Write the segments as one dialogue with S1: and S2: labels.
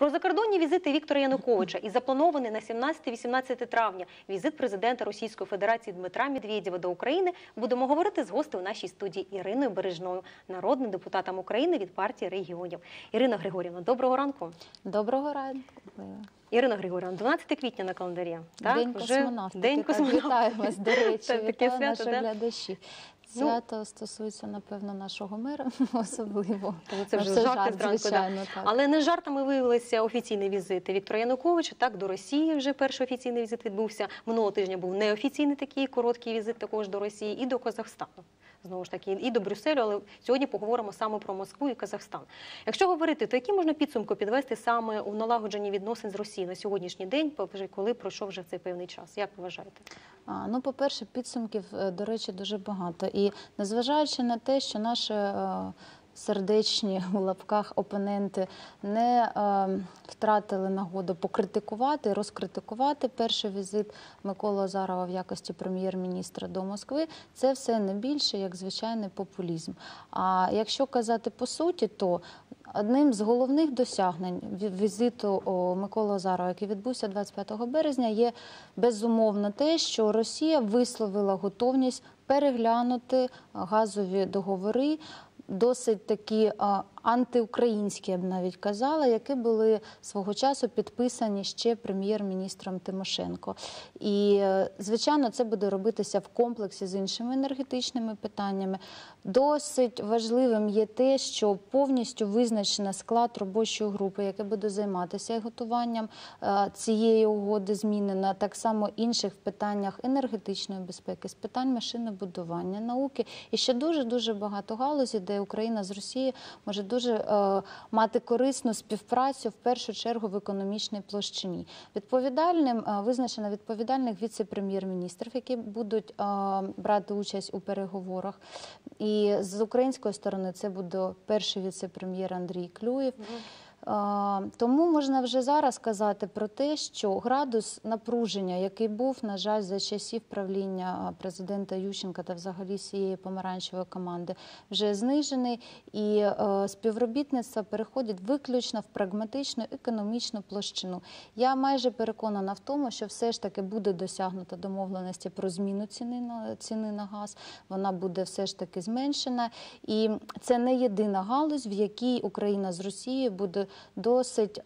S1: Про закордонні візити Віктора Януковича і запланований на 17-18 травня візит президента Російської Федерації Дмитра Медведєва до України будемо говорити з гостею нашій студії Іриною Бережною, народним депутатом України від партії регіонів. Ірина Григорівна, доброго ранку.
S2: Доброго ранку.
S1: Ірина Григорівна, 12 квітня на календарі. Так?
S2: День космонавтики.
S1: День космонавтики.
S2: Вітаю вас, до речі,
S1: Це таке
S2: вітаю
S1: свято. Ну,
S2: стосується, напевно, нашого мера особливо.
S1: Тому це вже
S2: це
S1: жарти
S2: жарт,
S1: зранку.
S2: звичайно, так.
S1: Але не жартами виявилися офіційні візити Віктора Януковича. Так, до Росії вже перший офіційний візит відбувся. Минулого тижня був неофіційний такий короткий візит також до Росії і до Казахстану. Знову ж таки, і до Брюсселю, але сьогодні поговоримо саме про Москву і Казахстан. Якщо говорити, то які можна підсумки підвести саме у налагодженні відносин з Росією на сьогоднішній день, коли пройшов вже цей певний час? Як вважаєте?
S2: Ну, по-перше, підсумків, е, до речі, дуже багато. І незважаючи на те, що наші е, сердечні у лапках опоненти не е, втратили нагоду покритикувати, розкритикувати перший візит Миколи Азарова в якості прем'єр-міністра до Москви, це все не більше як звичайний популізм. А якщо казати по суті, то Одним з головних досягнень ві- візиту Миколи Азарова, який відбувся 25 березня, є безумовно те, що Росія висловила готовність переглянути газові договори, досить такі антиукраїнські, я б навіть казала, які були свого часу підписані ще прем'єр-міністром Тимошенко. І е, звичайно, це буде робитися в комплексі з іншими енергетичними питаннями. Досить важливим є те, що повністю визначено склад робочої групи, яка буде займатися готуванням е, цієї угоди, змінена так само інших в питаннях енергетичної безпеки, з питань машинобудування, науки і ще дуже дуже багато галузі, де Україна з Росією може дуже е, мати корисну співпрацю в першу чергу в економічній площині. Відповідальним е, визначено відповідальних віце-прем'єр-міністрів, які будуть е, брати участь у переговорах. І з української сторони це буде перший віце-прем'єр Андрій Клюєв. А, Тому можна вже зараз сказати про те, що градус напруження, який був, на жаль, за часів правління президента Ющенка та взагалі всієї помаранчевої команди, вже знижений, і співробітництво переходить виключно в прагматичну економічну площину. Я майже переконана в тому, що все ж таки буде досягнуто домовленості про зміну ціни на ціни на газ. Вона буде все ж таки зменшена, і це не єдина галузь, в якій Україна з Росією буде досить е,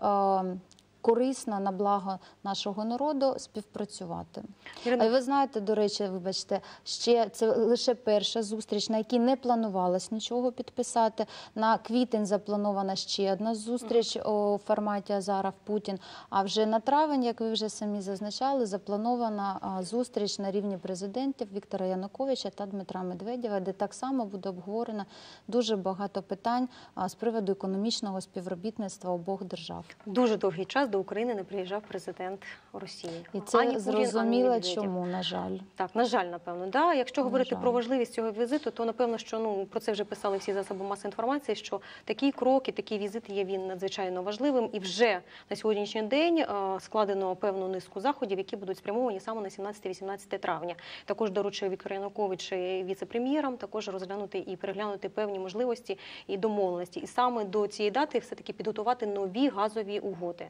S2: корисно на благо нашого народу співпрацювати.
S1: Ірина,
S2: А ви знаєте, до речі, вибачте, ще це лише перша зустріч, на якій не планувалось нічого підписати. На квітень запланована ще одна зустріч у форматі Азаров Путін. А вже на травень, як ви вже самі зазначали, запланована зустріч на рівні президентів Віктора Януковича та Дмитра Медведєва, де так само буде обговорено дуже багато питань з приводу економічного співробітництва обох держав.
S1: дуже довгий час до України не приїжджав президент Росії.
S2: І це
S1: Ані Путін, ані
S2: чому на жаль.
S1: Так, на жаль, напевно, да. Якщо
S2: На
S1: говорити
S2: жаль.
S1: про важливість цього візиту, то напевно, що ну про це вже писали всі засоби масової інформації. Що такий крок і такий візит є він надзвичайно важливим, і вже на сьогоднішній день е, складено певну низку заходів, які будуть спрямовані саме на 17-18 травня. Також доручив Віктор Янукович віце-прем'єрам також розглянути і переглянути певні можливості і домовленості. І саме до цієї дати все таки підготувати нові газові угоди.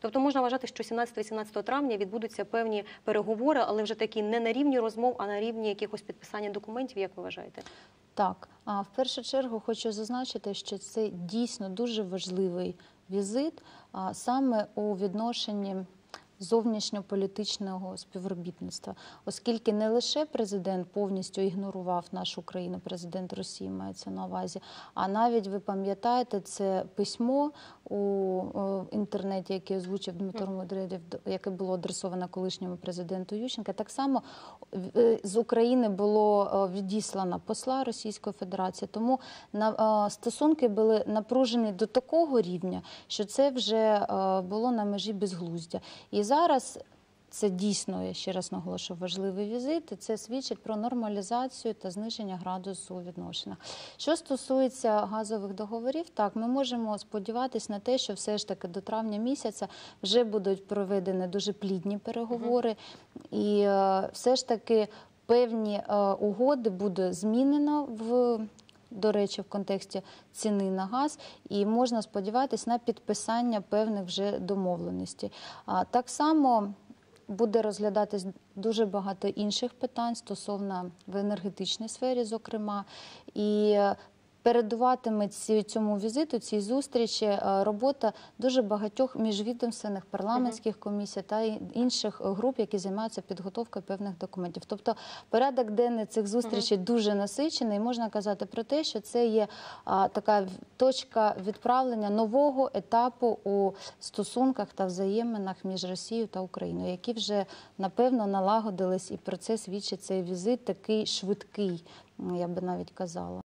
S1: Тобто можна вважати, що 17-18 травня відбудуться певні переговори, але вже такі не на рівні розмов, а на рівні якихось підписання документів. Як ви вважаєте?
S2: Так, а в першу чергу хочу зазначити, що це дійсно дуже важливий візит саме у відношенні зовнішньополітичного співробітництва, оскільки не лише президент повністю ігнорував нашу країну, президент Росії мається на увазі, а навіть ви пам'ятаєте це письмо у інтернеті, яке озвучив Дмитро Медведєв, яке було адресовано колишньому президенту Ющенка. Так само е, з України було відіслано посла Російської Федерації. Тому на стосунки були напружені до такого рівня, що це вже е, було на межі безглуздя. І зараз. Це дійсно, я ще раз наголошую, важливий візит, і це свідчить про нормалізацію та зниження градусу у відношеннях. Що стосується газових договорів, так ми можемо сподіватися на те, що все ж таки до травня місяця вже будуть проведені дуже плідні переговори, і е, все ж таки певні е, угоди буде змінено в до речі, в контексті ціни на газ, і можна сподіватися на підписання певних вже домовленостей. Так само буде розглядатись дуже багато інших питань стосовно в енергетичній сфері, зокрема, і передуватиме цьому візиту, цій зустрічі е, робота дуже багатьох міжвідомственних парламентських комісій та інших груп, які займаються підготовкою певних документів. Тобто порядок денний цих зустрічей дуже насичений. і Можна казати про те, що це є така точка відправлення нового етапу у стосунках та взаєминах між Росією та Україною, які вже напевно налагодились, і про це свідчить цей візит такий швидкий, я би навіть казала.